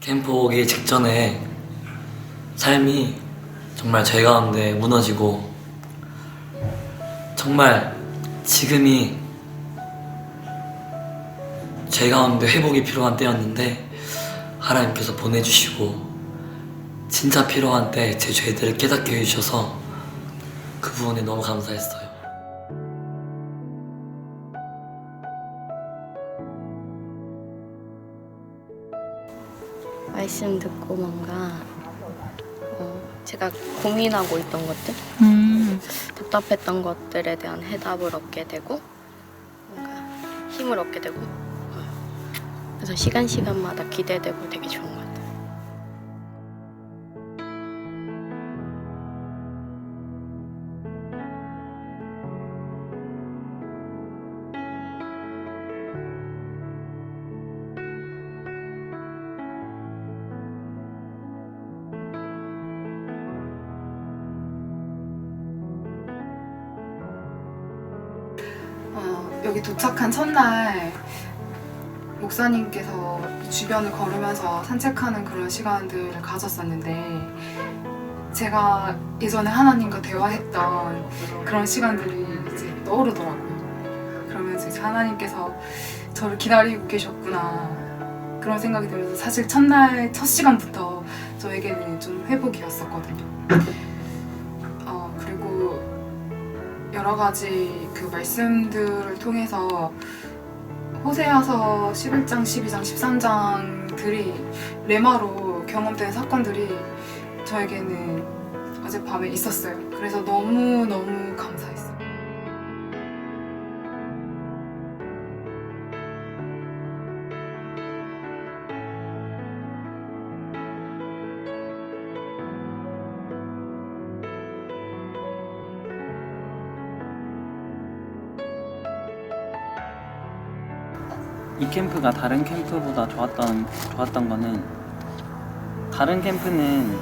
캠프 오기 직전에 삶이 정말 제 가운데 무너지고 정말 지금이 제 가운데 회복이 필요한 때였는데 하나님께서 보내주시고 진짜 필요한 때 제 죄들을 깨닫게 해주셔서 그 부분에 너무 감사했어요. 말씀 듣고 뭔가 어, 제가 고민하고 있던 것들, 음, 답답했던 것들에 대한 해답을 얻게 되고 뭔가 힘을 얻게 되고 어, 그래서 시간 시간마다 기대되고 되게 좋은 것 같아요. 여기 도착한 첫날 목사님께서 주변을 걸으면서 산책하는 그런 시간들을 가졌었는데 제가 예전에 하나님과 대화했던 그런 시간들이 이제 떠오르더라고요. 그러면서 이제 하나님께서 저를 기다리고 계셨구나 그런 생각이 들면서 사실 첫날 첫 시간부터 저에게는 좀 회복이었었거든요. 여러 가지 그 말씀들을 통해서 호세아서 11장, 12장, 13장들이 레마로 경험된 사건들이 저에게는 어젯밤에 있었어요. 그래서 너무너무 감사했어요. 이 캠프가 다른 캠프보다 좋았던 좋았던 거는 다른 캠프는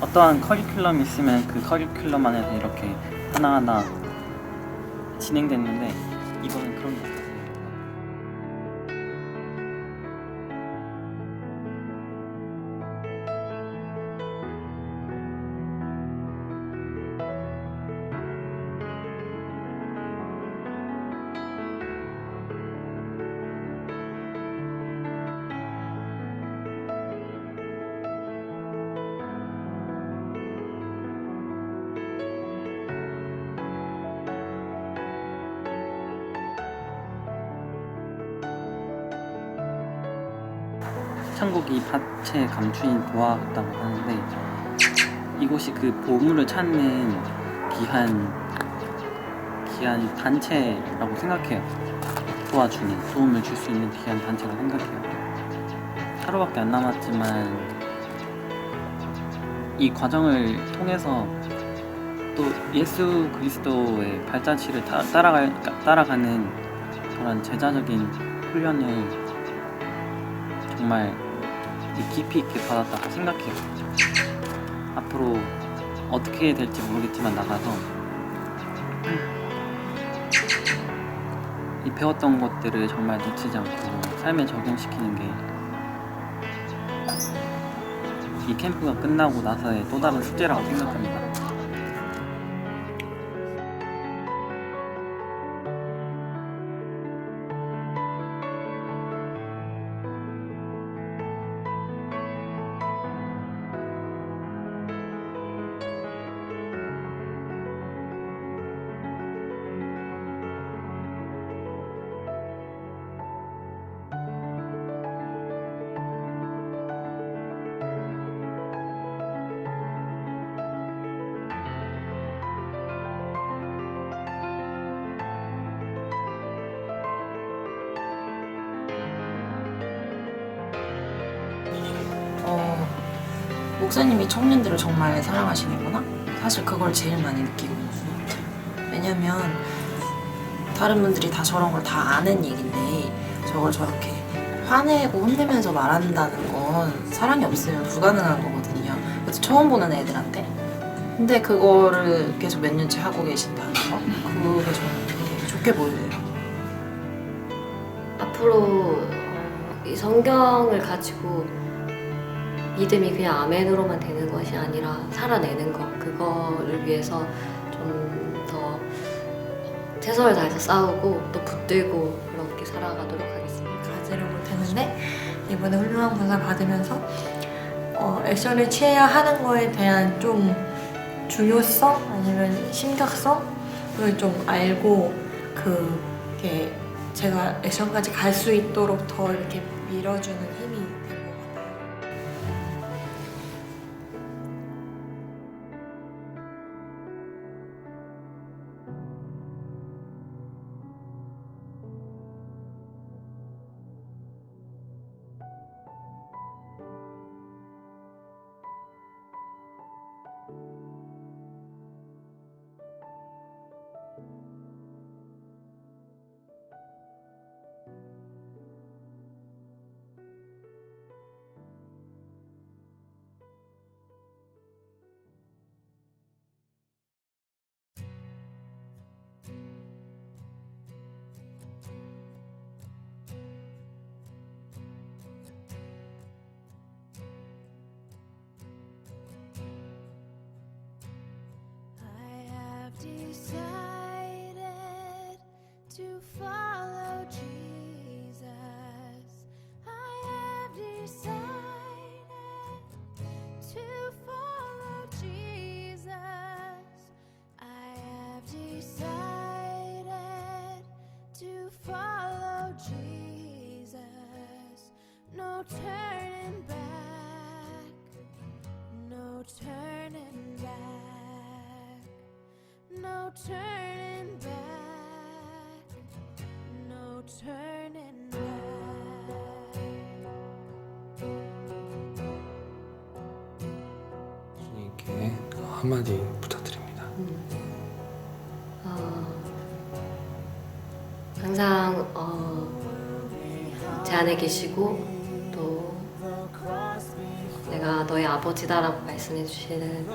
어떠한 커리큘럼이 있으면 그 커리큘럼 안에서 이렇게 하나하나 진행됐는데 이거는 그런 게 없어요. 천국이 밭에 감추인 보화 같다고 하는데 이곳이 그 보물을 찾는 귀한 귀한 단체라고 생각해요. 도와주는 도움을 줄 수 있는 귀한 단체라고 생각해요. 하루밖에 안 남았지만 이 과정을 통해서 또 예수 그리스도의 발자취를 다- 따라갈, 따라가는 그런 제자적인 훈련을 정말 깊이 있게 받았다고 생각해요. 앞으로 어떻게 될지 모르겠지만 나가서 이 배웠던 것들을 정말 놓치지 않고 삶에 적용시키는 게 이 캠프가 끝나고 나서의 또 다른 숙제라고 생각합니다. 목사님이 청년들을 정말 사랑하시는구나. 사실 그걸 제일 많이 느끼고 있는 것 같아요. 왜냐면 다른 분들이 다 저런 걸 다 아는 얘긴데 저걸 저렇게 화내고 혼내면서 말한다는 건 사랑이 없으면 불가능한 거거든요. 그래서 처음 보는 애들한테. 근데 그거를 계속 몇 년째 하고 계신다는 거, 그게 저는 되게 좋게 보여요. 앞으로 어, 이 성경을 가지고 믿음이 그냥 아멘으로만 되는 것이 아니라 살아내는 것 그거를 위해서 좀 더 최선을 다해서 싸우고 또 붙들고 그렇게 살아가도록 하겠습니다. 가지를 못했는데 이번에 훌륭한 분사 받으면서 어, 액션을 취해야 하는 거에 대한 좀 중요성 아니면 심각성을 좀 알고 그게 제가 액션까지 갈 수 있도록 더 이렇게 밀어주는 힘이 follow Jesus. No turning back. No turning back. No turning back. No turning back. 주님께 한마디 부탁 항상 어, 제 안에 계시고 또 내가 너의 아버지다라고 말씀해 주시는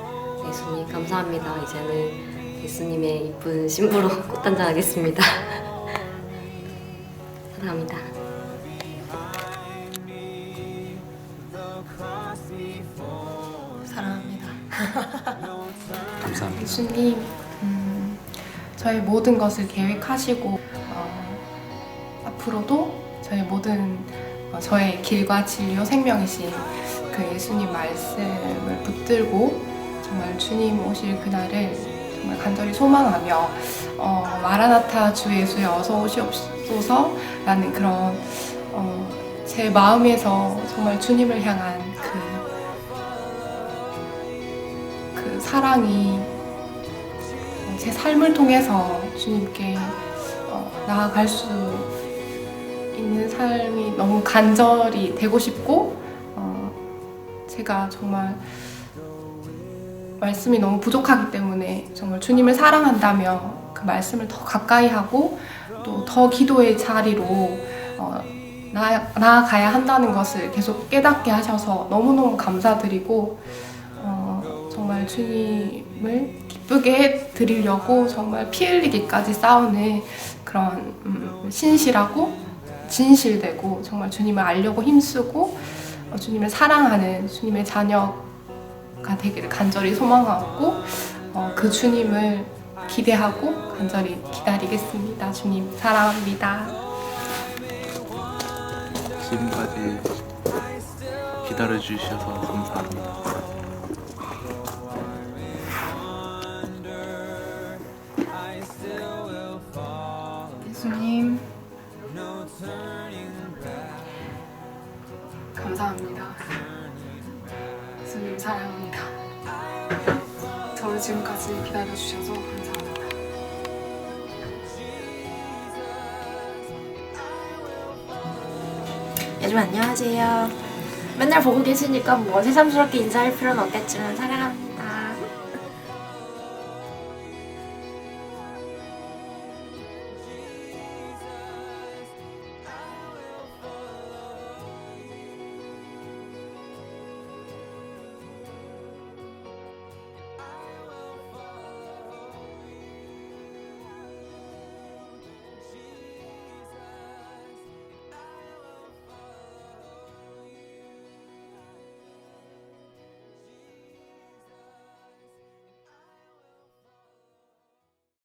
예수님 감사합니다. 이제는 예수님의 이쁜 신부로 꽃단장하겠습니다. 사랑합니다. 사랑합니다. 감사합니다. 예수님, 음, 저희 모든 것을 계획하시고 어, 앞으로도 저희 모든 어, 저의 길과 진리와 생명이신 그 예수님 말씀을 붙들고 정말 주님 오실 그날을 정말 간절히 소망하며 어, 마라나타 주 예수의 어서 오시옵소서라는 그런 어, 제 마음에서 정말 주님을 향한 그 그 사랑이 제 삶을 통해서 주님께 어, 나아갈 수 있는 삶이 너무 간절히 되고 싶고 어, 제가 정말 말씀이 너무 부족하기 때문에 정말 주님을 사랑한다며 그 말씀을 더 가까이 하고 또 더 기도의 자리로 어, 나아, 나아가야 한다는 것을 계속 깨닫게 하셔서 너무너무 감사드리고 어, 정말 주님을 기쁘게 드리려고 정말 피 흘리기까지 싸우는 그런 음, 신실하고 진실되고 정말 주님을 알려고 힘쓰고 어, 주님을 사랑하는 주님의 자녀가 되기를 간절히 소망하고 어, 그 주님을 기대하고 간절히 기다리겠습니다. 주님 사랑합니다. 지금까지 기다려 주셔서 감사합니다. 감사합니다. 예수님 사랑합니다. 저를 지금까지 기다려 주셔서 감사합니다. 여러분 안녕하세요. 맨날 보고 계시니까 뭐 새삼스럽게 인사할 필요는 없겠지만 사랑합니다.